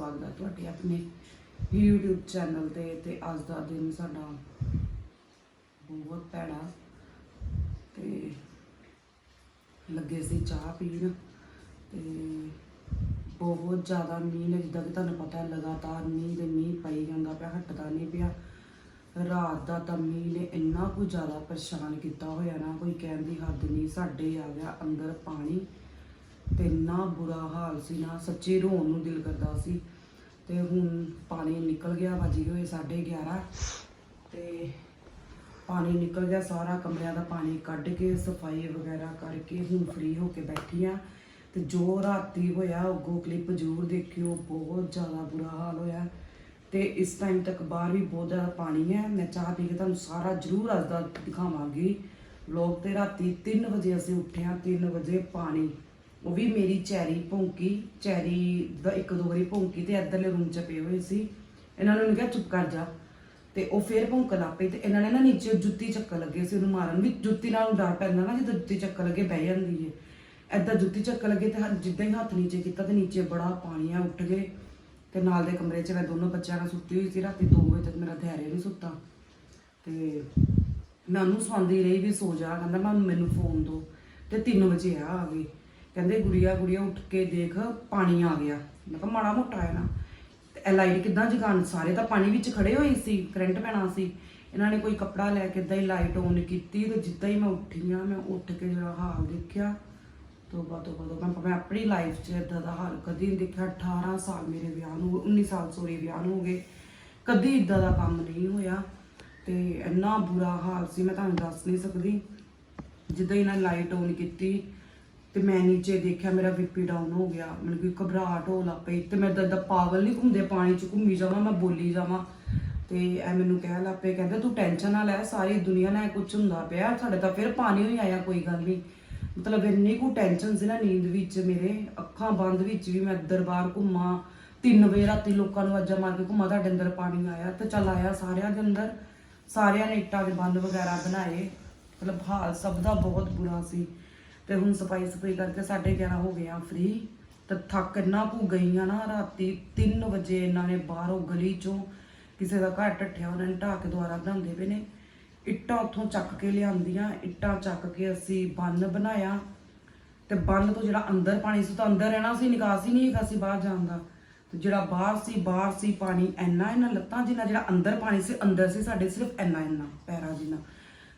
ਸਵਾਗਤ ਹੈ ਤੁਹਾਡੇ ਆਪਣੇ YouTube ਚੈਨਲ ਤੇ ਤੇ ਅੱਜ ਦਾ ਦਿਨ ਸਾਡਾ ਬਹੁਤ ਭੈੜਾ ਤੇ ਲੱਗੇ ਸੀ ਚਾਹ ਪੀਣ ਤੇ ਬਹੁਤ ਜ਼ਿਆਦਾ ਮੀਂਹ ਨੇ, ਜਿੱਦਾਂ ਕਿ ਤੁਹਾਨੂੰ ਪਤਾ ਹੈ ਲਗਾਤਾਰ ਮੀਂਹ ਦੇ ਮੀਂਹ ਪਈ ਜਾਂਦਾ ਪਿਆ, ਹਟਦਾ ਨਹੀਂ ਪਿਆ। ਰਾਤ ਦਾ ਤਾਂ ਮੀਂਹ ਨੇ ਇੰਨਾ ਕੁ ਜ਼ਿਆਦਾ ਪਰੇਸ਼ਾਨ ਕੀਤਾ ਹੋਇਆ ਨਾ, ਕੋਈ ਕਹਿਣ ਦੀ ਹੱਦ ਨਹੀਂ, ਸਾਡੇ ਆ ਗਿਆ ਅੰਦਰ ਪਾਣੀ। ਤੇ ਇੰਨਾ ਬੁਰਾ ਹਾਲ ਸੀ ਨਾ, ਸੱਚੀ ਰੋਣ ਨੂੰ ਦਿਲ ਕਰਦਾ ਸੀ। ਤੇ ਹੁਣ ਪਾਣੀ ਨਿਕਲ ਗਿਆ ਵੱਜ ਗਏ ਹੋਏ 11:30 ਤੇ ਪਾਣੀ ਨਿਕਲ ਗਿਆ, ਸਾਰਾ ਕਮਰਿਆਂ ਦਾ ਪਾਣੀ ਕੱਢ ਕੇ, ਸਫ਼ਾਈ ਵਗੈਰਾ ਕਰਕੇ ਹੁਣ ਫ੍ਰੀ ਹੋ ਕੇ ਬੈਠੀ ਆ। ਤੇ ਜੋ ਰਾਤੀ ਹੋਇਆ ਉਹ ਕਲਿੱਪ ਜ਼ਰੂਰ ਦੇਖਿਓ, ਬਹੁਤ ਜ਼ਿਆਦਾ ਬੁਰਾ ਹਾਲ ਹੋਇਆ। ਤੇ ਇਸ ਟਾਈਮ ਤੱਕ ਬਾਹਰ ਵੀ ਬਹੁਤ ਜ਼ਿਆਦਾ ਪਾਣੀ ਹੈ। ਮੈਂ ਚਾਹ ਪੀ ਕੇ ਤੁਹਾਨੂੰ ਸਾਰਾ ਜ਼ਰੂਰ ਅੱਜ ਦਾ ਦਿਖਾਵਾਂਗੀ। ਲੋਕ ਤੇ ਰਾਤੀ 3 ਵਜੇ ਅਸੀਂ ਉੱਠੇ ਹਾਂ 3 ਵਜੇ ਪਾਣੀ ਉਹ ਵੀ ਮੇਰੀ ਚੈਰੀ ਭੌਂਕੀ, ਚੈਰੀ ਦਾ ਇੱਕ ਦੋ ਵਾਰੀ ਭੌਂਕੀ ਤੇ ਇੱਧਰਲੇ ਰੂਮ 'ਚ ਪਏ ਹੋਏ ਸੀ। ਇਹਨਾਂ ਨੂੰ ਕਿਹਾ, ਚੁੱਪ ਕਰ ਜਾ। ਤੇ ਉਹ ਫੇਰ ਭੌਂਕਣ ਲੱਗ ਪਈ ਤੇ ਇਹਨਾਂ ਨੇ ਨਾ ਨੀਚੇ ਜੁੱਤੀ ਚੱਕਰ ਲੱਗੇ ਸੀ ਉਹਨੂੰ ਮਾਰਨ ਵੀ। ਜੁੱਤੀ ਨਾਲ ਡਰ ਪੈਂਦਾ ਨਾ ਜਦੋਂ ਜੁੱਤੀ ਚੱਕਰ ਲੱਗੇ, ਬਹਿ ਜਾਂਦੀ ਏ। ਐਦਾਂ ਜੁੱਤੀ ਚੱਕਰ ਲੱਗੇ ਤੇ ਜਿੱਦਾਂ ਹੀ ਹੱਥ ਨੀਚੇ ਕੀਤਾ ਤੇ ਨੀਚੇ ਬੜਾ ਪਾਣੀ ਆ ਉੱਠ ਗਏ। ਤੇ ਨਾਲ ਦੇ ਕਮਰੇ 'ਚ ਮੈਂ ਦੋਨੋਂ ਬੱਚਿਆਂ ਨਾਲ ਸੁੱਤੀ ਹੋਈ ਸੀ, ਰਾਤੀ 2 ਵਜੇ ਤੱਕ ਮੇਰਾ ਧਿਆਨ ਨਹੀਂ ਸੁੱਤਾ। ਤੇ ਮੈਂ ਉਹਨੂੰ ਸੌਂਦੀ ਰਹੀ ਵੀ ਸੋ ਜਾ, ਕਹਿੰਦਾ, ਮੈਂ ਮੈਨੂੰ ਫੋਨ ਦੋ। ਤੇ 3 ਵਜੇ ਆ ਆ ਗਈ। ਕਹਿੰਦੇ ਗੁੜੀਆ ਗੁੜੀਆ ਉੱਠ ਕੇ ਦੇਖ, ਪਾਣੀ ਆ ਗਿਆ। ਮੈਂ ਕਿਹਾ ਮਾੜਾ ਮੋਟਾ ਹੈ ਨਾ। ਤੇ ਇਹ ਲਾਈਟ ਕਿੱਦਾਂ ਜਗਾਣ ਸਾਰੇ ਤਾਂ ਪਾਣੀ ਵਿੱਚ ਖੜੇ ਹੋਏ ਸੀ, ਕਰੰਟ ਪੈਣਾ ਸੀ। ਇਹਨਾਂ ਨੇ ਕੋਈ ਕੱਪੜਾ ਲੈ ਕੇ ਇਦਾਂ ਹੀ ਲਾਈਟ ਔਨ ਕੀਤੀ ਤੇ ਜਿੱਦਾਂ ਹੀ ਮੈਂ ਉੱਠੀ ਆ, ਮੈਂ ਉੱਠ ਕੇ ਜਿਹੜਾ ਹਾਲ ਦੇਖਿਆ, ਤੋਬਾ ਤੋਬਾ ਤੋਬਾ। ਮੈਂ ਮੈਂ ਆਪਣੀ ਲਾਈਫ 'ਚ ਇਦਾਂ ਦਾ ਹਾਲ ਕਦੀ ਨਹੀਂ ਦੇਖਿਆ। 18 ਸਾਲ ਮੇਰੇ ਵਿਆਹ ਨੂੰ 19 ਸਾਲ ਸੋਰੀ ਵਿਆਹ ਨੂੰ ਹੋ ਗਏ। ਕਦੀ ਇਦਾਂ ਦਾ ਕੰਮ ਨਹੀਂ ਹੋਇਆ। ਤੇ ਇੰਨਾ ਬੁਰਾ ਹਾਲ ਸੀ, ਮੈਂ ਤੁਹਾਨੂੰ ਦੱਸ ਨਹੀਂ ਸਕਦੀ। ਜਿੱਦਾਂ ਹੀ ਇਹਨਾਂ ਲਾਈਟ ਔਨ ਕੀਤੀ ਤੇ ਮੈਂ ਨੀਚੇ ਦੇਖਿਆ ਮੇਰਾ ਬੀਪੀ ਡਾਊਨ ਹੋ ਗਿਆ। ਮੈਨੂੰ ਕੋਈ ਘਬਰਾਹਟ ਹੋ ਲੱਗ ਪਈ ਤੇ ਮੈਂ ਦਰਦ ਪਾਗਲ ਨਹੀਂ ਘੁੰਮਦੇ, ਪਾਣੀ 'ਚ ਘੁੰਮੀ ਜਾਵਾਂ, ਮੈਂ ਬੋਲੀ ਜਾਵਾਂ। ਤੇ ਐ ਮੈਨੂੰ ਕਹਿ ਲੱਗ ਪਏ, ਕਹਿੰਦੇ ਤੂੰ ਟੈਨਸ਼ਨ ਨਾ ਲੈ, ਸਾਰੀ ਦੁਨੀਆ ਨਾਲ ਕੁਝ ਹੁੰਦਾ ਪਿਆ, ਸਾਡੇ ਤਾਂ ਫਿਰ ਪਾਣੀ ਹੀ ਆਇਆ, ਕੋਈ ਗੱਲ ਨਹੀਂ ਮਤਲਬ ਇੰਨੀ ਕੁ ਟੈਨਸ਼ਨ ਸੀ ਨਾ ਨੀਂਦ ਵਿੱਚ ਮੇਰੇ, ਅੱਖਾਂ ਬੰਦ ਵਿੱਚ ਵੀ ਮੈਂ ਅੰਦਰ ਬਾਹਰ ਘੁੰਮਾਂ। 3 ਵਜੇ ਰਾਤੀ ਲੋਕਾਂ ਨੂੰ ਆਵਾਜ਼ਾਂ ਮਾਰ ਕੇ ਘੁੰਮਾ, ਤੁਹਾਡੇ ਅੰਦਰ ਪਾਣੀ ਆਇਆ ਤੇ ਚੱਲ ਆਇਆ ਸਾਰਿਆਂ ਦੇ ਅੰਦਰ। ਸਾਰਿਆਂ ਨੇ ਇੱਟਾਂ ਦੇ ਬੰਦ ਵਗੈਰਾ ਬਣਾਏ। ਮਤਲਬ ਹਾਲ ਸਭ ਦਾ ਬਹੁਤ ਬੁਰਾ ਸੀ। ਤੇ ਹੁਣ ਸਫ਼ਾਈ ਸਫ਼ਾਈ ਕਰਕੇ 11:30 ਹੋ ਗਏ ਆ ਫ੍ਰੀ ਤੇ ਥੱਕ ਇੰਨਾ ਕੁ ਗਈਆਂ ਨਾ ਰਾਤੀ 3 ਵਜੇ ਇਹਨਾਂ ਨੇ ਬਾਹਰੋਂ ਗਲੀ ਚੋਂ ਕਿਸੇ ਦਾ ਘਰ ਟੱਠਿਆ ਉਹਨਾਂ ਨੇ ਢਾਹ ਕੇ ਦੁਆਰਾ ਬਣਾਉਂਦੇ ਪਏ ਨੇ। ਇੱਟਾਂ ਉੱਥੋਂ ਚੱਕ ਕੇ ਲਿਆਂਦੀਆਂ, ਇੱਟਾਂ ਚੱਕ ਕੇ ਅਸੀਂ ਬੰਨ ਬਣਾਇਆ। ਤੇ ਬੰਨ ਤੋਂ ਜਿਹੜਾ ਅੰਦਰ ਪਾਣੀ ਸੀ ਤਾਂ ਅੰਦਰ ਰਹਿਣਾ ਸੀ, ਨਿਕਾਸ ਹੀ ਨਹੀਂ ਹੈਗਾ ਸੀ ਬਾਹਰ ਜਾਣ ਦਾ। ਤੇ ਜਿਹੜਾ ਬਾਹਰ ਸੀ ਬਾਹਰ ਸੀ ਪਾਣੀ ਇੰਨਾ ਇੰਨਾ ਲੱਤਾਂ ਜਿੰਨਾ ਜਿਹੜਾ ਅੰਦਰ ਪਾਣੀ ਸੀ, ਅੰਦਰ ਸੀ ਸਾਡੇ ਸਿਰਫ ਇੰਨਾ ਇੰਨਾ ਪੈਰਾਂ ਜਿੰਨਾ।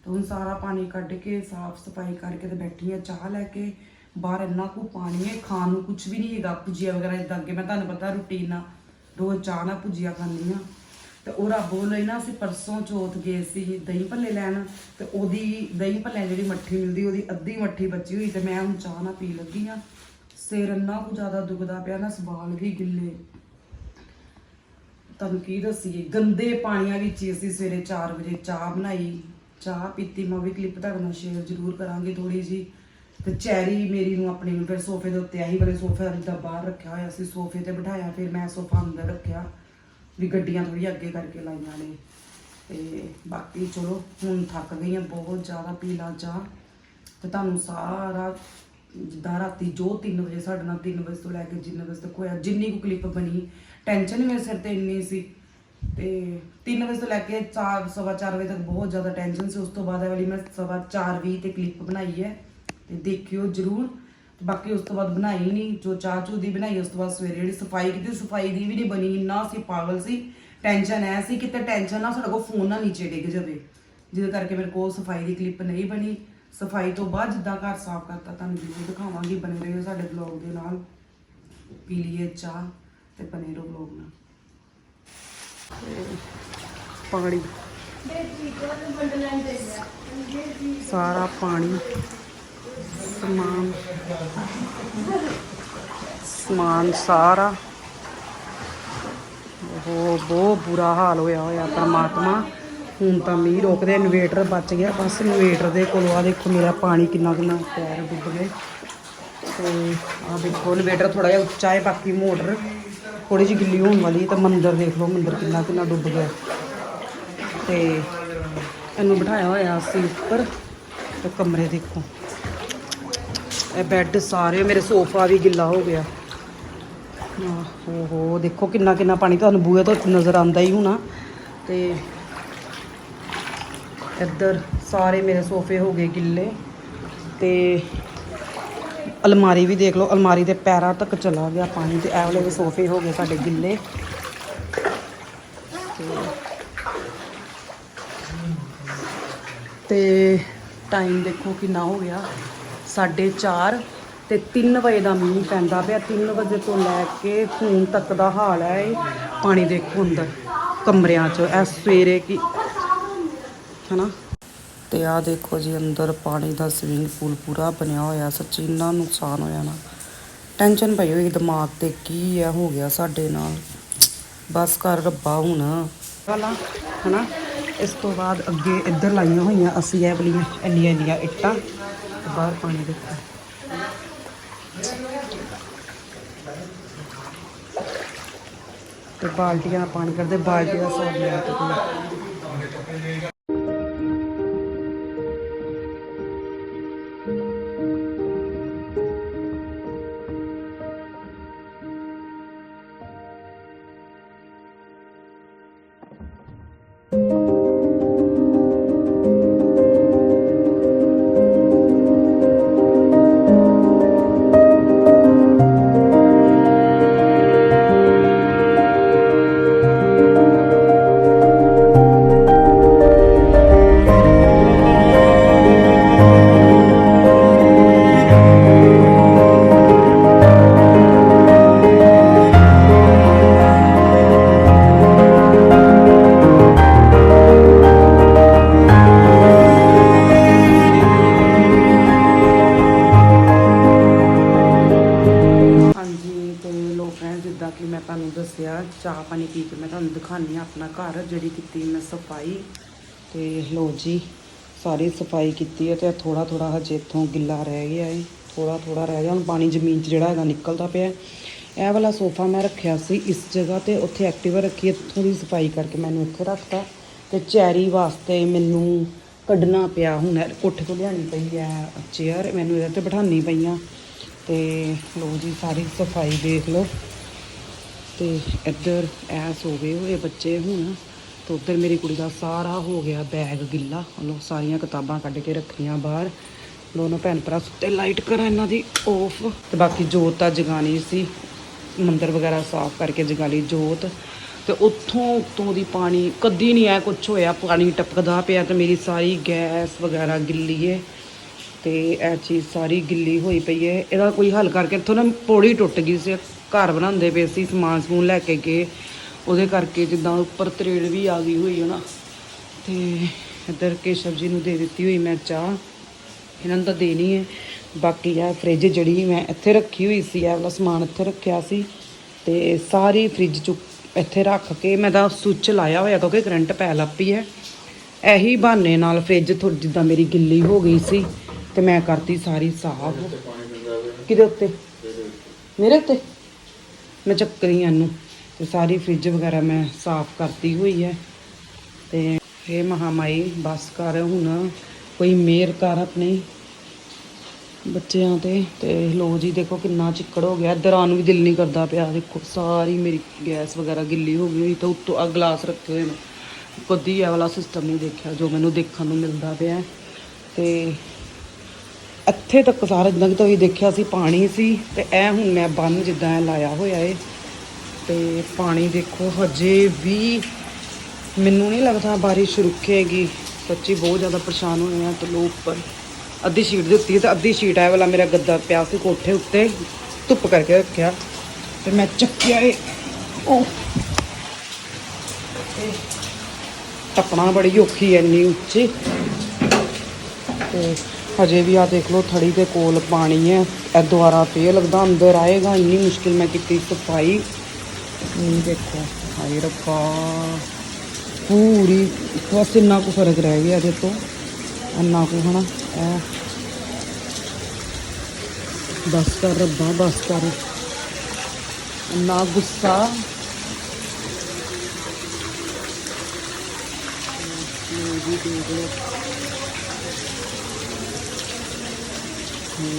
ਹੁਣ ਸਾਰਾ ਪਾਣੀ ਕੱਢ ਕੇ, ਸਾਫ਼ ਸਫ਼ਾਈ ਕਰਕੇ ਤੇ ਬੈਠੀ ਆ ਚਾਹ ਲੈ ਕੇ। ਬਾਹਰ ਇੰਨਾ ਕੁ ਪਾਣੀ ਹੈ, ਖਾਣ ਨੂੰ ਕੁਝ ਵੀ ਨਹੀਂ ਹੈਗਾ, ਭੁਜੀਆ ਵਗੈਰਾ ਇਦਾਂ ਅੱਗੇ, ਮੈਂ ਤੁਹਾਨੂੰ ਪਤਾ ਰੁਟੀਨ ਨਾਲ ਰੋਜ਼ ਚਾਹ ਨਾਲ ਭੁਜੀਆ ਖਾਂਦੀ ਆ ਤੇ ਉਹ ਰੱਬ ਲਈ ਨਾ ਅਸੀਂ ਪਰਸੋਂ ਚੌਥ ਗਏ ਸੀ ਦਹੀਂ ਭੱਲੇ ਲੈਣ। ਤੇ ਉਹਦੀ ਦਹੀਂ ਭੱਲਿਆਂ ਜਿਹੜੀ ਮੱਠੀ ਮਿਲਦੀ, ਉਹਦੀ ਅੱਧੀ ਮੱਠੀ ਬਚੀ ਹੋਈ ਤੇ ਮੈਂ ਹੁਣ ਚਾਹ ਨਾ ਪੀ ਲੱਗੀ ਆ ਸਿਰ ਇੰਨਾ ਕੁ ਜ਼ਿਆਦਾ ਦੁਖਦਾ ਪਿਆ ਨਾ, ਸਵਾਲ ਵੀ ਗਿੱਲੇ। ਤੁਹਾਨੂੰ ਕੀ ਦੱਸੀਏ? ਗੰਦੇ ਪਾਣੀਆਂ ਵਿੱਚ ਹੀ ਅਸੀਂ ਸਵੇਰੇ 4 ਵਜੇ ਚਾਹ ਬਣਾਈ। ਚਾਹ ਪੀਤੀ, ਮੈਂ ਉਹ ਵੀ ਕਲਿੱਪ ਤੁਹਾਡੇ ਨਾਲ ਸ਼ੇਅਰ ਜ਼ਰੂਰ ਕਰਾਂਗੀ ਥੋੜੀ ਜੀ ਤੇ ਚੈਰੀ ਮੇਰੀ ਨੂੰ ਆਪਣੀ ਨੂੰ ਫਿਰ ਸੋਫੇ ਦੇ ਉੱਤੇ ਆਹੀ ਵਾਲੇ ਸੋਫੇ ਦਾ ਬਾਹਰ ਰੱਖਿਆ ਹੋਇਆ ਸੀ, ਸੋਫੇ ਤੇ ਬਿਠਾਇਆ, ਫਿਰ ਮੈਂ ਸੋਫਾ ਅੰਦਰ ਰੱਖਿਆ। ਵੀ ਗੱਡੀਆਂ ਥੋੜੀ ਅੱਗੇ ਕਰਕੇ ਲਾਈਆਂ ਨੇ। ਤੇ ਬਾਕੀ ਚਲੋ, ਹੁਣ ਥੱਕ ਗਈ ਹਾਂ ਬਹੁਤ ਜ਼ਿਆਦਾ ਪੀਲਾ ਚਾਹ। ਤੇ ਤੁਹਾਨੂੰ ਸਾਰਾ ਜਿੱਦਾਂ ਰਾਤੀ ਜੋ 3 ਵਜੇ ਸਾਡੇ ਨਾਲ 3 ਵਜੇ ਤੋਂ ਲੈ ਕੇ ਜਿੰਨੇ ਵਜੇ ਤੱਕ ਹੋਇਆ, ਜਿੰਨੀ ਕੁ ਕਲਿੱਪ ਬਣੀ ਟੈਨਸ਼ਨ ਮੇਰੇ ਸਿਰ ਤੇ ਇੰਨੀ ਸੀ। ਤੇ 3 ਵਜੇ ਤੋਂ ਲੈ ਕੇ 4 ਸਵਾ 4 ਵਜੇ ਤੱਕ ਬਹੁਤ ਜ਼ਿਆਦਾ ਟੈਨਸ਼ਨ ਸੀ। ਉਸ ਤੋਂ ਬਾਅਦ ਇਹ ਵਾਲੀ ਮੈਂ ਸਵਾ 4 ਵਜੇ ਤੇ ਕਲਿੱਪ ਬਣਾਈ ਹੈ। ਤੇ ਦੇਖਿਓ ਜਰੂਰ। ਤੇ ਬਾਕੀ ਉਸ ਤੋਂ ਬਾਅਦ ਬਣਾਈ ਨਹੀਂ, ਜੋ ਚਾਹ ਚੂ ਦੀ ਬਣਾਈ, ਉਸ ਤੋਂ ਬਾਅਦ ਸਵੇਰੇ ਜਿਹੜੀ ਸਫ਼ਾਈ ਕੀਤੀ, ਸਫ਼ਾਈ ਦੀ ਵੀ ਨਹੀਂ ਬਣੀ। ਇੰਨਾ ਸੀ ਪਾਗਲ ਸੀ। ਟੈਨਸ਼ਨ ਐ ਸੀ ਕਿਤੇ ਟੈਨਸ਼ਨ ਨਾ ਸਾਡੇ ਕੋਲ ਫੋਨ ਨਾ ਨੀਚੇ ਡਿੱਗ ਜਾਵੇ। ਜਿਹਦੇ ਕਰਕੇ ਮੇਰੇ ਕੋਲ ਸਫ਼ਾਈ ਦੀ ਕਲਿੱਪ ਨਹੀਂ ਬਣੀ। ਸਫ਼ਾਈ ਤੋਂ ਬਾਅਦ ਜਿੱਦਾਂ ਘਰ ਸਾਫ਼ ਕਰਤਾ, ਤੁਹਾਨੂੰ ਜ਼ਰੂਰ ਦਿਖਾਵਾਂਗੀ ਬਣੇ ਰਹੋ ਸਾਡੇ ਬਲੌਗ ਦੇ ਨਾਲ। ਪੀ ਲਈਏ ਚਾਹ ਤੇ ਬਣੇ ਰਹੋ ਬਲੌਗ ਨਾਲ। ਪਾਣੀ। ਸਾਰਾ ਪਾਣੀ, ਸਮਾਨ ਸਮਾਨ ਸਾਰਾ। ਉਹ ਬਹੁਤ ਬੁਰਾ ਹਾਲ ਹੋਇਆ ਹੋਇਆ ਪਰਮਾਤਮਾ। ਹੁਣ ਤਾਂ ਮੀਂਹ ਰੋਕਦੇ, ਇਨਵੇਟਰ ਬਚ ਗਿਆ। ਬਸ ਇਨਵੇਟਰ ਦੇ ਕੋਲੋਂ ਆ ਦੇਖੋ ਮੇਰਾ ਪਾਣੀ ਕਿੰਨਾ ਕਿੰਨਾ ਪੈਰ ਡੁੱਬ ਗਏ। ਤੇ ਆ ਦੇਖੋ ਇਨਵੇਟਰ ਥੋੜਾ ਜਿਹਾ ਉੱਚਾ ਹੈ, ਬਾਕੀ ਮੋਟਰ ਥੋੜੀ ਜਿਹੀ ਗਿੱਲੀ ਹੋਣ ਵਾਲੀ ਤਾਂ ਮੰਦਰ ਦੇਖ ਲਓ, ਮੰਦਰ ਕਿੰਨਾ ਕਿੰਨਾ ਡੁੱਬ ਗਿਆ। ਤੇ ਇਹਨੂੰ ਬਿਠਾਇਆ ਹੋਇਆ ਸੀ ਉੱਪਰ, ਤੇ ਕਮਰੇ ਦੇਖੋ। ਇਹ ਬੈੱਡ ਸਾਰੇ, ਮੇਰੇ ਸੋਫਾ ਵੀ ਗਿੱਲਾ ਹੋ ਗਿਆ। ਓਹੋ ਦੇਖੋ ਕਿੰਨਾ ਕਿੰਨਾ ਪਾਣੀ ਤੁਹਾਨੂੰ ਬੂਹੇ ਤੋਂ ਨਜ਼ਰ ਆਉਂਦਾ ਹੀ ਹੋਣਾ। ਤੇ ਇੱਧਰ ਸਾਰੇ ਮੇਰੇ ਸੋਫੇ ਹੋ ਗਏ ਗਿੱਲੇ। ਤੇ ਅਲਮਾਰੀ ਵੀ ਦੇਖ ਲਓ, ਅਲਮਾਰੀ ਦੇ ਪੈਰਾਂ ਤੱਕ ਚਲਾ ਗਿਆ ਪਾਣੀ ਤੇ। ਇਹ ਵਾਲੇ ਵੀ ਸੋਫੇ ਹੋ ਗਏ ਸਾਡੇ ਗਿੱਲੇ। ਤੇ ਟਾਈਮ ਦੇਖੋ ਕਿੰਨਾ ਹੋ ਗਿਆ 4:30 ਤੇ 3 ਵਜੇ ਦਾ ਮੀਂਹ ਪੈਂਦਾ ਪਿਆ। 3 ਵਜੇ ਤੋਂ ਲੈ ਕੇ ਹੁਣ ਤੱਕ ਦਾ ਹਾਲ ਹੈ ਇਹ। ਪਾਣੀ ਦੇਖੋ ਅੰਦਰ, ਕਮਰਿਆਂ 'ਚ ਐ ਸਵੇਰੇ ਕੀ ਹਨਾ? ਤੇ ਆਹ ਦੇਖੋ ਜੀ, ਅੰਦਰ ਪਾਣੀ ਦਾ ਸਵਿਮਿੰਗ ਪੂਲ ਪੂਰਾ ਬਣਿਆ ਹੋਇਆ, ਸੱਚੀ ਇੰਨਾ ਨੁਕਸਾਨ ਹੋਇਆ ਨਾ। ਟੈਨਸ਼ਨ ਪਈ ਹੋਈ ਦਿਮਾਗ ਤੇ, ਕੀ ਆ, ਹੋ ਗਿਆ ਸਾਡੇ ਨਾਲ। ਬਸ ਕਰ ਰੱਬਾ ਹੁਣ। ਵਾਲਾ, ਹਨਾ? ਇਸ ਤੋਂ ਬਾਅਦ ਅੱਗੇ ਇੱਧਰ ਲਾਈਆਂ ਹੋਈਆਂ, ਅਸੀਂ ਇਹ ਵਾਲੀਆਂ ਇੰਨੀਆਂ ਇੰਨੀਆਂ ਇੱਟਾਂ ਬਾਹਰ ਪਾਣੀ ਦਿੱਤਾ ਤੇ ਬਾਲਟੀਆਂ ਨਾਲ ਪਾਣੀ ਕਰਦੇ ਬਾਲਟੀਆਂ ਦਾ ਹਿਸਾਬ ਤੇ ਸਾਰੀ ਸਫ਼ਾਈ ਕੀਤੀ ਹੈ ਤੇ ਥੋੜਾ ਥੋੜਾ ਹਜੇ ਇੱਥੋਂ ਗਿੱਲਾ ਰਹਿ ਗਿਆ ਹੈ ਥੋੜਾ ਥੋੜਾ ਰਹਿ ਗਿਆ। ਹੁਣ ਪਾਣੀ ਜ਼ਮੀਨ 'ਚ ਜਿਹੜਾ ਹੈਗਾ ਨਿਕਲਦਾ ਪਿਆ ਇਹ ਵਾਲਾ ਸੋਫਾ ਮੈਂ ਰੱਖਿਆ ਸੀ ਇਸ ਜਗ੍ਹਾ ਤੇ। ਉੱਥੇ ਐਕਟਿਵਾ ਰੱਖੀ, ਇੱਥੋਂ ਦੀ ਸਫ਼ਾਈ ਕਰਕੇ ਮੈਨੂੰ ਇੱਥੇ ਰੱਖਤਾ। ਤੇ ਚੈਰੀ ਵਾਸਤੇ ਮੈਨੂੰ ਕੱਢਣਾ ਪਿਆ। ਹੁਣ ਇਹ ਕੋਠੇ ਤੋਂ ਲਿਆਣੀ ਪਈ ਹੈ ਚੇਅਰ ਮੈਨੂੰ ਇਹਦੇ ਤੇ ਬਿਠਾਉਣੀ ਪਈਆਂ। ਤੇ ਲੋ ਜੀ, ਸਾਰੀ ਸਫ਼ਾਈ ਦੇਖ ਲਓ। ਤੇ ਇੱਧਰ ਐ ਸੋਵੇ ਹੋਏ ਬੱਚੇ ਹੁਣ। ਤੇ ਉੱਧਰ ਮੇਰੀ ਕੁੜੀ ਦਾ ਸਾਰਾ ਹੋ ਗਿਆ ਬੈਗ ਗਿੱਲਾ। ਲੋ ਸਾਰੀਆਂ ਕਿਤਾਬਾਂ ਕੱਢ ਕੇ ਰੱਖੀਆਂ ਬਾਹਰ। ਦੋਨੋਂ ਭੈਣ ਭਰਾ ਸੁੱਤੇ ਲਾਈਟ ਕਰਾਂ ਇਹਨਾਂ ਦੀ ਆਫ ਤੇ ਬਾਕੀ ਜੋਤ ਤਾਂ ਜਗਾਣੀ ਸੀ। ਮੰਦਰ ਵਗੈਰਾ ਸਾਫ਼ ਕਰਕੇ ਜਗਾ ਲਈ ਜੋਤ। ਤੇ ਉੱਥੋਂ ਉੱਤੋਂ ਦੀ ਪਾਣੀ ਕਦੀ ਨਹੀਂ ਐ ਕੁਛ ਹੋਇਆ। ਪਾਣੀ ਟਪਕਦਾ ਪਿਆ ਤੇ ਮੇਰੀ ਸਾਰੀ ਗੈਸ ਵਗੈਰਾ ਗਿੱਲੀ ਏ। ਤੇ ਇਹ ਚੀਜ਼ ਸਾਰੀ ਗਿੱਲੀ ਹੋਈ ਪਈ ਹੈ ਇਹਦਾ ਕੋਈ ਹੱਲ ਕਰਕੇ ਇੱਥੋਂ ਨਾ ਪੌੜੀ ਟੁੱਟ ਗਈ ਸੀ। ਘਰ ਬਣਾਉਂਦੇ ਪਏ ਸੀ, ਸਮਾਨ ਸਮੂਨ ਲੈ ਕੇ ਗਏ। ਉਹਦੇ ਕਰਕੇ ਜਿੱਦਾਂ ਉੱਪਰ ਤਰੇੜ ਵੀ ਆ ਗਈ ਹੋਈ ਹੈ ਨਾ। ਤੇ ਇੱਧਰ ਕੇਸ਼ਵ ਜੀ ਨੂੰ ਦੇ ਦਿੱਤੀ ਹੋਈ ਮੈਂ ਚਾਹ। ਇਹਨਾਂ ਨੂੰ ਤਾਂ ਦੇਣੀ ਹੈ। ਬਾਕੀ ਆ ਫ੍ਰਿਜ ਜਿਹੜੀ ਮੈਂ ਇੱਥੇ ਰੱਖੀ ਹੋਈ ਸੀ ਆ ਵਾਲਾ ਸਮਾਨ ਇੱਥੇ ਰੱਖਿਆ ਸੀ। ਤੇ ਸਾਰੀ ਫ੍ਰਿਜ ਚ ਇੱਥੇ ਰੱਖ ਕੇ ਮੈਂ ਤਾਂ ਸੁੱਚ ਲਾਇਆ ਹੋਇਆ ਕਿਉਂਕਿ ਕਰੰਟ ਪੈ ਲੱਪੀ ਹੈ ਇਹੀ ਬਹਾਨੇ ਨਾਲ ਫ੍ਰਿਜ ਥੋੜੀ ਜਿੱਦਾਂ ਮੇਰੀ ਗਿੱਲੀ ਹੋ ਗਈ ਸੀ ਤੇ ਮੈਂ ਕਰਤੀ ਸਾਰੀ ਸਾਫ਼। ਕਿਹਦੇ ਉੱਤੇ? ਮੇਰੇ ਉੱਤੇ? ਮੈਂ ਚੱਕਰੀ ਇਹਨੂੰ। ਤੇ ਸਾਰੀ ਫ੍ਰਿਜ ਵਗੈਰਾ ਮੈਂ ਸਾਫ਼ ਕਰਤੀ ਹੋਈ ਹੈ। ਤੇ ਇਹ ਮਹਾਮਾਈ ਬਸ ਕਰ ਹੁਣ ਕੋਈ ਮਿਹਰ ਕਰ ਆਪਣੀ ਬੱਚਿਆਂ ਤੇ। ਤੇ ਲੋ ਜੀ, ਦੇਖੋ ਕਿੰਨਾ ਚਿੱਕੜ ਹੋ ਗਿਆ। ਦਰਾਂ ਨੂੰ ਵੀ ਦਿਲ ਨਹੀਂ ਕਰਦਾ ਪਿਆ। ਦੇਖੋ ਸਾਰੀ ਮੇਰੀ ਗੈਸ ਵਗੈਰਾ ਗਿੱਲੀ ਹੋ ਗਈ ਹੋਈ ਤਾਂ ਉੱਤੋਂ ਆ ਗਲਾਸ ਰੱਖੇ ਹੋਏ ਨੇ। ਕਦੀ ਇਹ ਵਾਲਾ ਸਿਸਟਮ ਨਹੀਂ ਦੇਖਿਆ, ਜੋ ਮੈਨੂੰ ਦੇਖਣ ਨੂੰ ਮਿਲਦਾ ਪਿਆ। ਹੈ। ਤੇ ਇੱਥੇ ਤੱਕ ਸਾਰਾ ਜਿੱਦਾਂ ਕਿ ਤੁਸੀਂ ਦੇਖਿਆ ਸੀ, ਪਾਣੀ ਸੀ। ਤੇ ਇਹ ਹੁਣ ਮੈਂ ਬੰਨ ਜਿੱਦਾਂ ਇਹ ਲਾਇਆ ਹੋਇਆ ਏ। ਤੇ ਪਾਣੀ ਦੇਖੋ, ਹਜੇ ਵੀ ਮੈਨੂੰ ਨਹੀਂ ਲੱਗਦਾ ਬਾਰਿਸ਼ ਰੁਕੇਗੀ। ਸੱਚੀ ਬਹੁਤ ਜ਼ਿਆਦਾ ਪਰੇਸ਼ਾਨ ਹੋਏ ਆ ਤੇ ਉੱਪਰ। ਅੱਧੀ ਸ਼ੀਟ ਦੇ ਉੱਤੇ, ਤੇ ਅੱਧੀ ਸ਼ੀਟ ਆਇਆ ਵਾਲਾ ਮੇਰਾ ਗੱਦਾ ਪਿਆ ਸੀ ਕੋਠੇ ਉੱਤੇ, ਧੁੱਪ ਕਰਕੇ ਰੱਖਿਆ। ਤੇ ਮੈਂ ਚੱਕਿਆ ਏ ਉਹ ਟੱਪਣਾ ਬੜੀ ਔਖੀ ਐ ਇੰਨੀ ਉੱਚੀ। ਤੇ ਹਜੇ ਵੀ ਆ ਦੇਖ ਲਓ, ਥੜੀ ਦੇ ਕੋਲ ਪਾਣੀ ਹੈ ਇਹ ਦੁਆਰਾ ਫੇਰ ਲੱਗਦਾ ਅੰਦਰ ਆਏਗਾ, ਇੰਨੀ ਮੁਸ਼ਕਿਲ ਮੈਂ ਕੀਤੀ ਸਫ਼ਾਈ। ਇਹ ਦੇਖੋ ਹਾਏ ਰੱਬਾ ਪੂਰੀ ਬਸ ਇੰਨਾ ਕੁ ਫ਼ਰਕ ਰਹਿ ਗਿਆ ਇਹਦੇ ਤੋਂ ਇੰਨਾ ਕੁ ਹਨਾ ਇਹ ਬਸ ਕਰ ਰੱਬਾ ਬਸ ਕਰ ਇੰਨਾ ਗੁੱਸਾ ਲਓ ਜੀ ਦੇਖ ਲਓ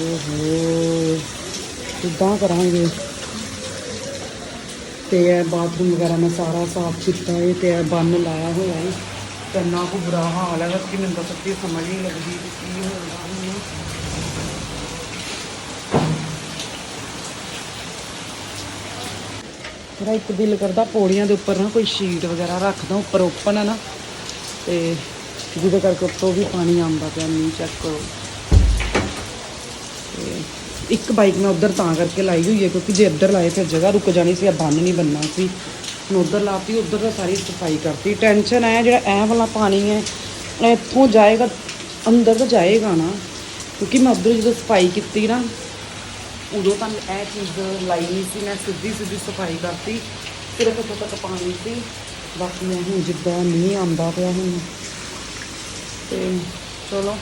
ਓਹੋ ਕਿੱਦਾਂ ਕਰਾਂਗੇ ਤੇ ਇਹ ਬਾਥਰੂਮ ਵਗੈਰਾ ਮੈਂ ਸਾਰਾ ਸਾਫ਼ ਕੀਤਾ ਹੈ ਤੇ ਇਹ ਬੰਨ ਲਾਇਆ ਹੋਇਆ ਹੈ। ਤੇ ਇੰਨਾ ਕੁ ਬੁਰਾ ਹਾਲ ਹੈ ਕਿ ਮੈਨੂੰ ਤਾਂ ਸੱਚੀ ਸਮਝ ਨਹੀਂ ਲੱਗਦੀ ਕਿ ਕੀ ਹੋ ਰਿਹਾ ਮੈਨੂੰ ਮੇਰਾ ਇੱਕ ਦਿਲ ਕਰਦਾ ਪੌੜੀਆਂ ਦੇ ਉੱਪਰ ਨਾ ਕੋਈ ਸ਼ੀਟ ਵਗੈਰਾ ਰੱਖਦਾ ਉੱਪਰ ਓਪਨ ਹੈ ਨਾ, ਤੇ ਜਿਹਦੇ ਕਰਕੇ ਉੱਤੋਂ ਵੀ ਪਾਣੀ ਆਉਂਦਾ ਪਿਆ, ਮੀਂਹ ਚੈੱਕ ਕਰੋ। ਇੱਕ ਬਾਈਕ ਮੈਂ ਉਧਰ ਤਾਂ ਕਰਕੇ ਲਾਈ ਹੋਈ ਹੈ ਕਿਉਂਕਿ ਜੇ ਇੱਧਰ ਲਾਏ ਫਿਰ ਜਗ੍ਹਾ ਰੁਕ ਜਾਣੀ ਸੀ, ਆ ਬੰਨ ਨਹੀਂ ਬੰਨਣਾ ਸੀ। ਹੁਣ ਉਧਰ ਲਾਤੀ, ਉਧਰ ਤਾਂ ਸਾਰੀ ਸਫ਼ਾਈ ਕਰਤੀ। ਟੈਨਸ਼ਨ ਹੈ, ਜਿਹੜਾ ਇਹ ਵਾਲਾ ਪਾਣੀ ਹੈ, ਇੱਥੋਂ ਜਾਏਗਾ, ਅੰਦਰ ਤਾਂ ਜਾਏਗਾ ਨਾ। ਕਿਉਂਕਿ ਮੈਂ ਉਧਰ ਜਦੋਂ ਸਫ਼ਾਈ ਕੀਤੀ ਨਾ, ਉਦੋਂ ਤਾਂ ਇਹ ਚੀਜ਼ ਲਾਈ ਨਹੀਂ ਸੀ, ਮੈਂ ਸਿੱਧੀ ਸਿੱਧੀ ਸਫ਼ਾਈ ਕਰਤੀ। ਸਿਰਫ ਇੱਥੋਂ ਤੱਕ ਪਾਣੀ ਸੀ। ਬਾਕੀ ਮੈਂ ਹੁਣ ਜਿੱਦਾਂ ਨਹੀਂ ਆਉਂਦਾ ਪਿਆ ਹੁਣ। ਤੇ ਚਲੋ।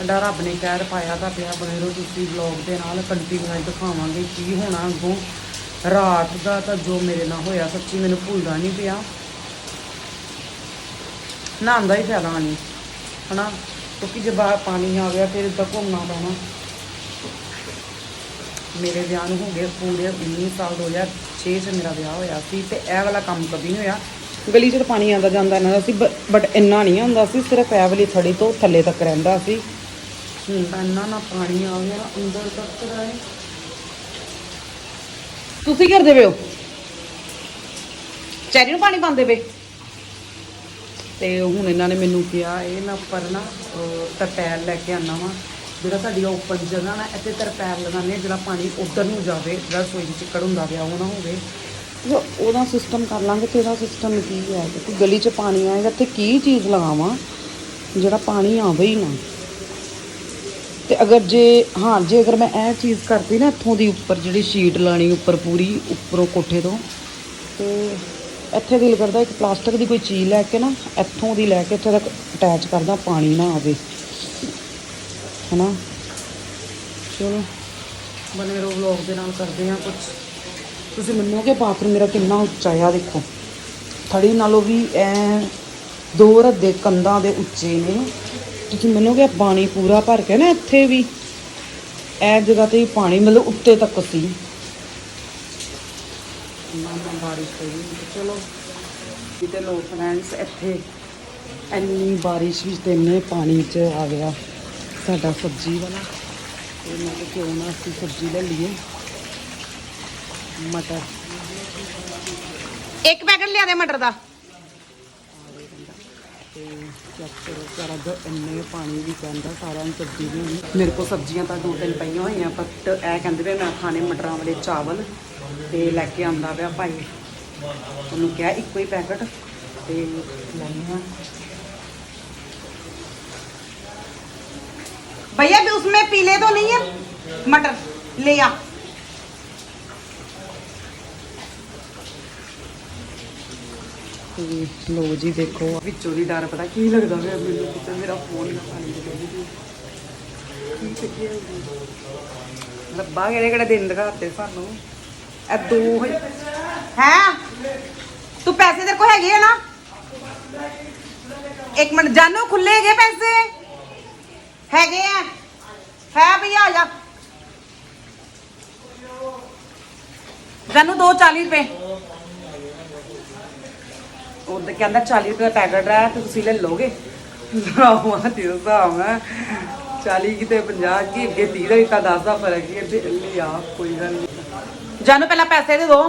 ਅੱਡਾ ਰੱਬ ਨੇ ਕਹਿਰ ਪਾਇਆ ਤਾਂ ਪਿਆ ਬਣੇ ਰਹੋ ਤੁਸੀਂ ਵਲੌਗ ਦੇ ਨਾਲ ਕੰਟੀਨਿਊ ਦਿਖਾਵਾਂਗੇ ਕੀ ਹੋਣਾ ਅੱਗੋਂ। ਰਾਤ ਦਾ ਤਾਂ ਜੋ ਮੇਰੇ ਨਾਲ ਹੋਇਆ, ਸੱਚੀ ਮੈਨੂੰ ਭੁੱਲਦਾ ਨਹੀਂ ਪਿਆ। ਨਹਾਉਂਦਾ ਹੀ ਫਾਇਦਾ ਨਹੀਂ ਹਨਾ? ਕਿਉਂਕਿ ਜੇ ਬਾਹਰ ਪਾਣੀ ਆ ਗਿਆ, ਫਿਰ ਤਾਂ ਘੁੰਮਣਾ ਪੈਣਾ। ਮੇਰੇ ਵਿਆਹ ਨੂੰ ਹੋ ਗਏ ਪੂਰੇ 19 ਸਾਲ 2006 ਚ ਮੇਰਾ ਵਿਆਹ ਹੋਇਆ ਸੀ ਤੇ ਇਹ ਵਾਲਾ ਕੰਮ ਕਦੀ ਨਹੀਂ ਹੋਇਆ। ਗਲੀ 'ਚ ਪਾਣੀ ਆਉਂਦਾ ਜਾਂਦਾ ਇਹਨਾਂ ਦਾ ਸੀ ਬਟ ਇੰਨਾ ਨਹੀਂ ਹੁੰਦਾ ਸੀ, ਸਿਰਫ ਇਹ ਵਾਲੀ ਥੜੀ ਤੋਂ ਥੱਲੇ ਤੱਕ ਰਹਿੰਦਾ ਸੀ। ਇੰਨਾ ਨਾ ਪਾਣੀ ਆ ਗਿਆ ਨਾ ਅੰਦਰ ਤੱਕ ਹੈ ਤੁਸੀਂ ਕਰਦੇ ਪਏ ਹੋ? ਚੈਰੀ ਨੂੰ ਪਾਣੀ ਪਾਉਂਦੇ ਪਏ? ਤੇ ਹੁਣ ਇਹਨਾਂ ਨੇ ਮੈਨੂੰ ਕਿਹਾ ਇਹ ਮੈਂ ਉੱਪਰ ਨਾ ਤਰਪੈਲ ਲੈ ਕੇ ਆਉਣਾ ਵਾ। ਜਿਹੜਾ ਸਾਡੀ ਓਪਨ ਜਗ੍ਹਾ ਨਾ ਇੱਥੇ ਤਰਪੈਲ ਹਾਂ ਜਿਹੜਾ ਪਾਣੀ ਉੱਧਰ ਨੂੰ ਜਾਵੇ ਜਿਹੜਾ ਵਿੱਚ ਚਿੱਕੜ ਹੁੰਦਾ ਪਿਆ ਉਹ ਨਾ ਹੋਵੇ। ਉਹਦਾ ਸਿਸਟਮ ਕਰ ਲਾਂਗੇ ਤੇ ਇਹਦਾ ਸਿਸਟਮ ਕੀ ਹੈ? ਕਿ ਗਲੀ 'ਚ ਪਾਣੀ ਆਏਗਾ ਤੇ ਕੀ ਚੀਜ਼ ਲਗਾਵਾਂ? ਜਿਹੜਾ ਪਾਣੀ ਆਵੇ ਹੀ ਨਾ। ਤੇ ਅਗਰ ਜੇ, ਹਾਂ, ਜੇ ਅਗਰ ਮੈਂ ਇਹ ਚੀਜ਼ ਕਰਦੀ ਨਾ ਇੱਥੋਂ ਦੀ ਉੱਪਰ, ਜਿਹੜੀ ਸ਼ੀਟ ਲਾਣੀ ਉੱਪਰ ਪੂਰੀ, ਉੱਪਰੋਂ ਕੋਠੇ ਤੋਂ, ਤੇ ਇੱਥੇ ਦਿਲ ਕਰਦਾ ਇੱਕ ਪਲਾਸਟਿਕ ਦੀ ਕੋਈ ਚੀਜ਼ ਲੈ ਕੇ ਨਾ, ਇੱਥੋਂ ਦੀ ਲੈ ਕੇ ਇੱਥੇ ਤੱਕ ਅਟੈਚ ਕਰਦਾ, ਪਾਣੀ ਨਾ ਆਵੇ। ਹਨਾ? ਚਲੋ ਬਨੇ ਰਹੋ ਵਲੌਗ ਦੇ ਨਾਲ ਕਰਦੇ ਆ ਕੁਝ ਤੁਸੀਂ ਮੰਨੋਗੇ ਬਾਥਰੂਮ ਮੇਰਾ ਕਿੰਨਾ ਉੱਚਾ ਆ, ਦੇਖੋ। ਥੜੀ ਨਾਲੋਂ ਵੀ ਐ ਦੋ ਰੱਦੇ ਕੰਧਾਂ ਦੇ ਉੱਚੇ ਨੇ। ਤੁਸੀਂ ਮੰਨੋਗੇ ਪਾਣੀ ਪੂਰਾ ਭਰ ਕੇ ਨਾ ਇੱਥੇ ਵੀ ਇਹ ਜਗ੍ਹਾ ਤੇ ਪਾਣੀ ਮਤਲਬ ਉੱਤੇ ਤੱਕ ਸੀ। ਨਾ ਬਾਰਿਸ਼ ਹੋਈ ਤੇ ਚਲੋ ਕਿਤੇ ਲੋ ਫਰੈਂਡਸ ਇੱਥੇ। ਇੰਨੀ ਬਾਰਿਸ਼ ਵਿੱਚ ਤੇ ਇੰਨੇ ਪਾਣੀ 'ਚ ਆ ਗਿਆ ਸਾਡਾ ਸਬਜ਼ੀ ਵਾਲਾ। ਤੇ ਮੈਂ ਕਿਹਾ ਕਿਉਂ ਨਾ ਅਸੀਂ ਸਬਜ਼ੀ ਲੈ ਲਈਏ। ਮਟਰ। ਇੱਕ ਪੈਕਟ ਲਿਆ ਦੇ ਮਟਰ ਦਾ। ਤੇ ਚੈੱਕ ਕਰੋ ਸਾਰਾ ਦ ਇੰਨੇ ਪਾਣੀ ਵੀ ਪੈਂਦਾ ਸਾਰਿਆਂ ਨੂੰ ਸਬਜ਼ੀ ਵੀ ਹੋਣੀ ਮੇਰੇ ਕੋਲ ਸਬਜ਼ੀਆਂ ਤਾਂ ਦੋ ਤਿੰਨ ਪਈਆਂ ਹੋਈਆਂ ਬਟ ਇਹ ਕਹਿੰਦੇ ਵੀ ਮੈਂ ਖਾਣੇ ਮਟਰਾਂ ਵਾਲੇ ਚਾਵਲ ਤੇ ਲੈ ਕੇ ਆਂਦਾ ਪਿਆ ਭਾਈ ਉਹਨੂੰ ਕਿਹਾ ਇੱਕੋ ਹੀ ਪੈਕਟ ਤੇ ਲੈਣੀ ਆ भैया भी उसमें पीले तो नहीं है मटर ले आ ਲੋ ਜੀ ਦੇਖੋ। ਵਿੱਚੋਂ ਦੀ ਪਤਾ ਕੀ ਲੱਗਦਾ ਪਿਆ ਮੈਨੂੰ ਕਿ ਮੇਰਾ ਫੋਨ ਨਾ ਪਾਣੀ ਦੇ ਦੇ ਲੱਭਾ ਕਿਹੜੇ ਕਿਹੜੇ ਦਿਨ ਦਿਖਾਤੇ ਸਾਨੂੰ। ਇਹ ਦੋ ਹੈ? ਤੂੰ ਪੈਸੇ ਤੇਰੇ ਕੋ ਹੈਗੇ ਆ ਨਾ? ਇੱਕ ਮਿੰਟ, ਜਾਨੋ ਖੁੱਲੇ ਹੈਗੇ ਪੈਸੇ? ਹੈਗੇ ਆ। ਹੈ ਭਈ ਆ ਜਾ। ਜਾਨੋ 240 ਰੁਪਏ। ਉਹ ਕਹਿੰਦਾ 40 ਰੁਪਏ ਦਾ ਪੈਕਟ ਹੈ ਤੇ ਤੁਸੀਂ ਲੈ ਲੋਗੇ ਆਵਾਂ ਤੇ ਆਵਾਂ 40 ਕਿਤੇ 50 ਕੀ ਅੱਗੇ 30 ਦਾ ਦਿੱਤਾ 10 ਫ਼ਰਕ ਹੀ ਇੱਥੇ ਲਈ ਆ ਕੋਈ ਗੱਲ ਨਹੀਂ। ਜਾਨੂ ਪਹਿਲਾਂ ਪੈਸੇ ਦੇ ਦੋ।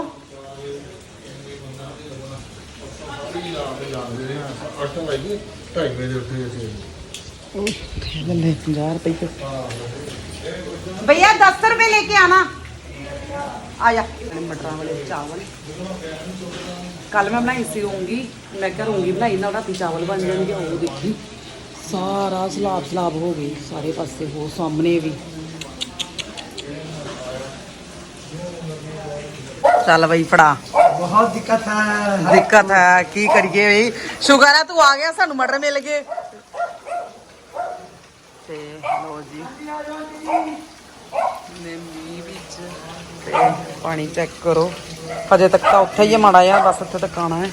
ਭਈਆ 10 ਰੁਪਏ ਲੈ ਕੇ ਆਣਾ। ਆ ਮਟਰਾਂ ਵਾਲੇ ਚਾਵਲ। ਕੱਲ ਮੈਂ ਬਣਾਈ ਸੀ ਰੂੰਗੀ ਮੈਂ ਕਿਹਾ ਰੂੰਗੀ ਬਣਾਈ ਨਾ ਰਾਤੀ ਚਾਵਲ ਬਣ ਜਾਣਗੇ ਉਹ ਦੇਖੀ। ਸਾਰਾ ਸਲਾਬ ਸਲਾਬ ਹੋ ਗਈ ਸਾਰੇ ਪਾਸੇ ਹੋ ਸਾਹਮਣੇ ਵੀ। ਚੱਲ ਬਈ ਫੜਾ। ਬਹੁਤ ਦਿੱਕਤ ਹੈ। ਦਿੱਕਤ ਹੈ ਕੀ ਕਰੀਏ ਬਈ? ਸ਼ੁਕਰ ਹੈ ਤੂੰ ਆ ਗਿਆ ਸਾਨੂੰ ਮਟਰ ਮਿਲ ਗਏ। ਤੇ ਲੋ ਜੀ। ਨੇ ਮੀ ਪਾਣੀ ਚੈੱਕ ਕਰੋ ਹਜੇ ਤੱਕ ਤਾਂ ਉੱਥੇ ਹੀ ਹੈ ਮਾੜਾ ਜਿਹਾ ਬਸ ਉੱਥੇ ਤੱਕ ਆਉਣਾ ਹੈ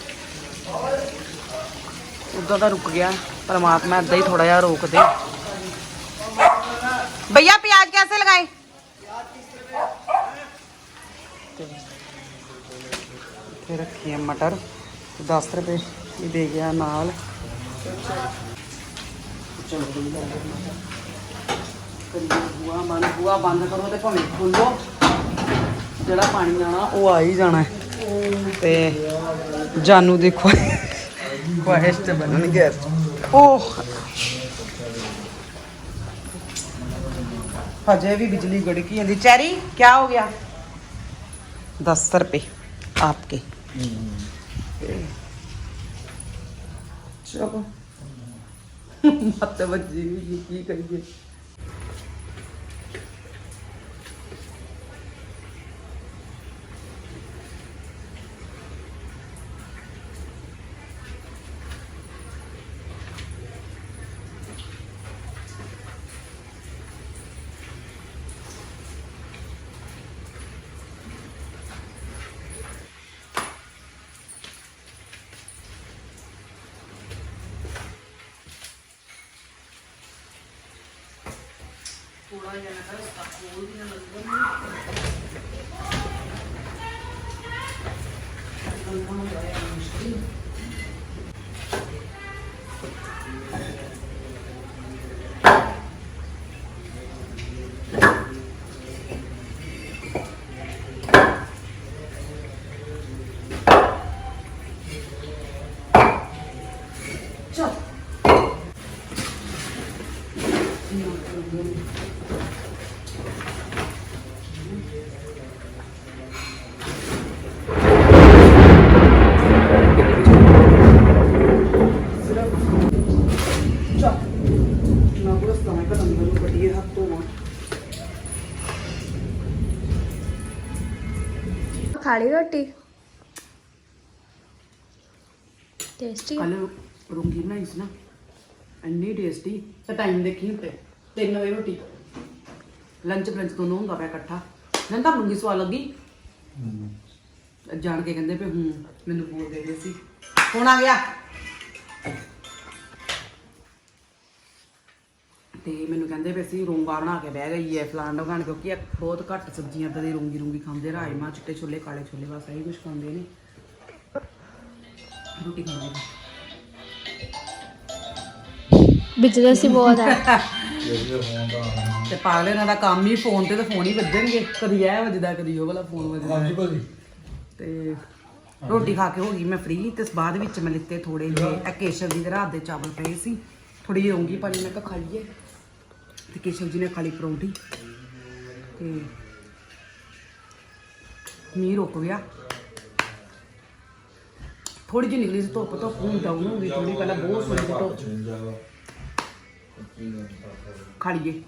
ਉਦੋਂ ਤਾਂ ਰੁਕ ਗਿਆ ਪਰਮਾਤਮਾ ਏਦਾਂ ਹੀ ਥੋੜਾ ਜਿਹਾ ਰੋਕ ਦੇ भैया प्याज कैसे लगाए ਤੇ ਰੱਖੀ ਹੈ ਮਟਰ ਤੇ 10 ਰੁਪਏ ਇਹ ਦੇ ਗਿਆ ਨਾਲ ਚਲੋ ਕੋਈ ਗੱਲ ਨਹੀਂ ਕਰੀਏ ਜਿਹੜਾ ਪਾਣੀ ਆਣਾ ਉਹ ਆ ਹੀ ਜਾਣਾ ਤੇ ਜਾਨੂ ਦੇਖੋ ਖੁਆਇਸ਼ ਤੇ ਬਣਨ ਗਿਆ ਓਹ। ਹਜੇ ਵੀ ਬਿਜਲੀ ਗੜਕੀ ਜਾਂਦੀ। ਚੈਰੀ ਕੀ ਹੋ ਗਿਆ? 10 ਰੁਪਏ, ਆਪਕੇ। ਚਲੋ। ਮੱਤ ਵੱਜੀ ਹੋਈ ਕੀ ਕਰੀਏ? ਨਾ ਲਈ ਰੋਟੀ? ਟੇਸਟੀ ਕੱਲ ਰੋਂਗੀ ਬਣਾਈ ਸੀ ਨਾ। ਇੰਨੀ ਟੇਸਟੀ ਤੇ ਟਾਈਮ ਦੇਖੀ ਉੱਤੇ। 3 ਵਜੇ ਰੋਟੀ। ਲੰਚ ਬ੍ਰੰਚ ਦੋਨੋਂ ਹੁੰਦਾ ਪਿਆ ਇਕੱਠਾ। ਮੈਨੂੰ ਤਾਂ ਰੋਂਗੀ ਸਵਾਦ ਲੱਗੀ? ਜਾਣ ਕੇ ਕਹਿੰਦੇ ਪਏ ਹੂੰ ਮੈਨੂੰ ਬੋਲ ਦੇ ਰਹੇ ਸੀ। ਕੌਣ ਆ ਗਿਆ। ਤੇ ਮੈਨੂੰ ਕਹਿੰਦੇ ਪਏ ਸੀ ਰੋਂਗਾ ਬਣਾ ਕੇ ਬਹਿ ਗਈ ਹੈ ਫਲਾਣ ਢਗਾਣ ਕਿਉਂਕਿ ਬਹੁਤ ਘੱਟ ਸਬਜ਼ੀਆਂ ਤਾਂ ਦੀ ਰੋਂਗੀ ਰੋਂਗੀ ਖਾਂਦੇ ਰਾਜਮਾ ਚਿੱਟੇ ਛੋਲੇ ਕਾਲੇ ਛੋਲੇ ਬਸ ਇਹੀ ਕੁਝ ਖਾਂਦੇ ਨੇ। ਰੋਟੀ ਖਾਂਦੇ ਨੇ। ਬਿਜ਼ਨਸ ਹੀ ਬਹੁਤ ਹੈ। ਤੇ ਪਾਗਲੇ ਇਹਨਾਂ ਦਾ ਕੰਮ ਹੀ ਫੋਨ ਤੇ ਤੇ ਫੋਨ ਹੀ ਵੱਜਣਗੇ ਕਦੀ ਇਹ ਵੱਜਦਾ ਕਦੀ ਉਹ ਵਾਲਾ ਫੋਨ ਵੱਜਦਾ। ਹਾਂਜੀ ਭਾਜੀ। ਤੇ ਰੋਟੀ ਖਾ ਕੇ ਹੋ ਗਈ ਮੈਂ ਫ੍ਰੀ ਤੇ ਬਾਅਦ ਵਿੱਚ ਮੈਂ ਲਿੱਤੇ ਥੋੜੇ ਜਿਹੇ ਜੀ ਦੇ ਰਾਤ ਦੇ ਚਾਵਲ ਪਏ ਸੀ। ਥੋੜੀ ਜਿਹੀ ਰੋਂਗੀ ਪਾਣੀ ਮੈਂ ਕਿਹਾ ਖਾ ਲਈਏ ਤੇ ਕੇਸ਼ਵ ਜੀ ਨੇ ਖਾਲੀ ਪਰੌਂਠੀ। ਤੇ ਮੀਂਹ ਰੁਕ ਗਿਆ। ਥੋੜੀ ਜਿਹੀ ਨਿਕਲੀ ਸੀ ਧੁੱਪ ਤੋਂ ਫੂਨ ਡਾਊਨ ਹੋ ਗਈ ਥੋੜੀ ਪਹਿਲਾਂ ਬਹੁਤ ਸੋਹਣੀ ਸੀ ਧੁੱਪ। ਖਾਲੀ ਲਈਏ।